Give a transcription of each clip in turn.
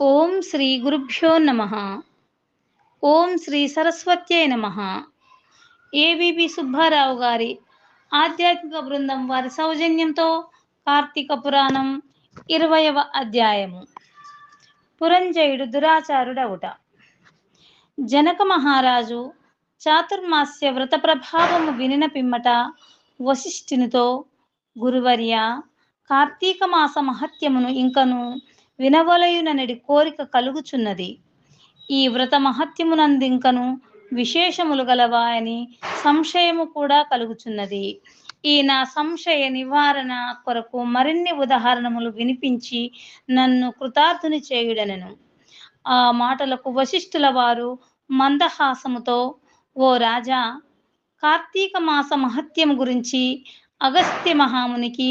ఓం శ్రీ గురుభ్యో నమ. ఓం శ్రీ సరస్వత్యై నమ. ఏబిబి సుబ్బారావు గారి ఆధ్యాత్మిక బృందం వారి సౌజన్యంతో కార్తీక పురాణం ఇరవయవ అధ్యాయము. పురంజయుడు దురాచారుడవుట. జనక మహారాజు చాతుర్మాస్య వ్రత ప్రభావము వినిన పిమ్మట వశిష్ఠునితో గురువర్య కార్తీక మాస మహత్యమును ఇంకను వినవలయుననడి కోరిక కలుగుచున్నది. ఈ వ్రత మహత్యమునందింకను విశేషములు గలవా అని సంశయము కూడా కలుగుచున్నది. ఈ నా సంశయ నివారణ కొరకు మరిన్ని ఉదాహరణములు వినిపించి నన్ను కృతార్థుని చేయుడనెను. ఆ మాటలకు వశిష్ఠుల వారు మందహాసముతో ఓ రాజా కార్తీక మాస మహత్యం గురించి అగస్త్య మహామునికి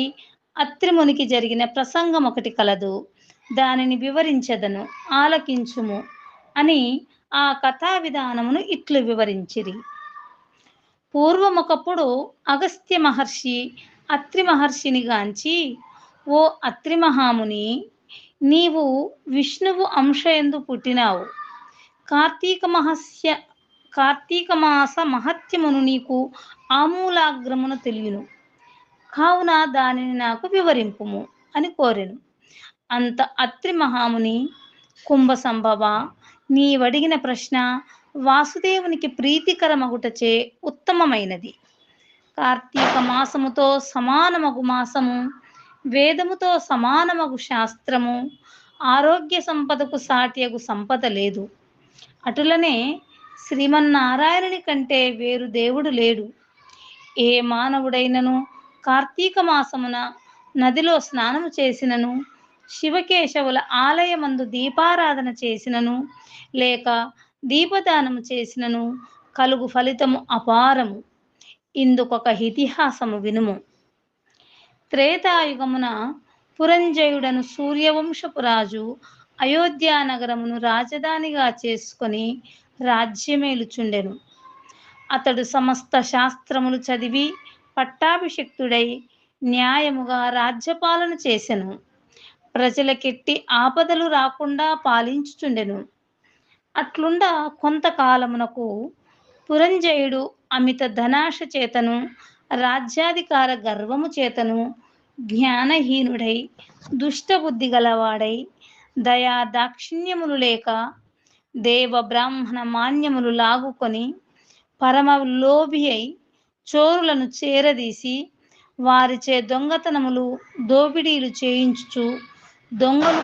అత్రిమునికి జరిగిన ప్రసంగం ఒకటి కలదు. దానిని వివరించదను ఆలకించుము అని ఆ కథా విధానమును ఇట్లు వివరించిరి. పూర్వమొకప్పుడు అగస్త్య మహర్షి అత్రి మహర్షిని గాంచి ఓ అత్రి మహాముని నీవు విష్ణువు అంశయందు పుట్టినావు. కార్తీక మహస్య కార్తీక మాస మహత్యమును నీకు ఆమూలాగ్రమును తెలియను. కావున దానిని నాకు వివరింపుము అని కోరెను. అంత అత్రి మహాముని కుంభ సంభవ నీవడిగిన ప్రశ్న వాసుదేవునికి ప్రీతికరమగుటచే ఉత్తమమైనది. కార్తీక మాసముతో సమానమగు మాసము వేదముతో సమానమగు శాస్త్రము ఆరోగ్య సంపదకు సాటియగు సంపద లేదు. అటులనే శ్రీమన్నారాయణుని కంటే వేరు దేవుడు లేడు. ఏ మానవుడైనను కార్తీక మాసమున నదిలో స్నానము చేసినను శివకేశవుల ఆలయమందు దీపారాధన చేసినను లేక దీపదానము చేసినను కలుగు ఫలితము అపారము. ఇందుకొక ఇతిహాసము వినుము. త్రేతాయుగమున పురంజయుడను సూర్యవంశపు రాజు అయోధ్యా నగరమును రాజధానిగా చేసుకొని రాజ్యమేలుచుండెను. అతడు సమస్త శాస్త్రములు చదివి పట్టాభిషిక్తుడై న్యాయముగా రాజ్యపాలన చేసెను. ప్రజలకెట్టి ఆపదలు రాకుండా పాలించుచుండెను. అట్లుండ కొంతకాలమునకు పురంజయుడు అమిత ధనాశ చేతను రాజ్యాధికార గర్వము చేతను జ్ఞానహీనుడై దుష్టబుద్ధి గలవాడై దయా దాక్షిణ్యములు లేక దేవ బ్రాహ్మణ మాన్యములు లాగుకొని పరమ లోభి అయి చోరులను చేరదీసి వారిచే దొంగతనములు దోపిడీలు చేయించుచు దొంగలు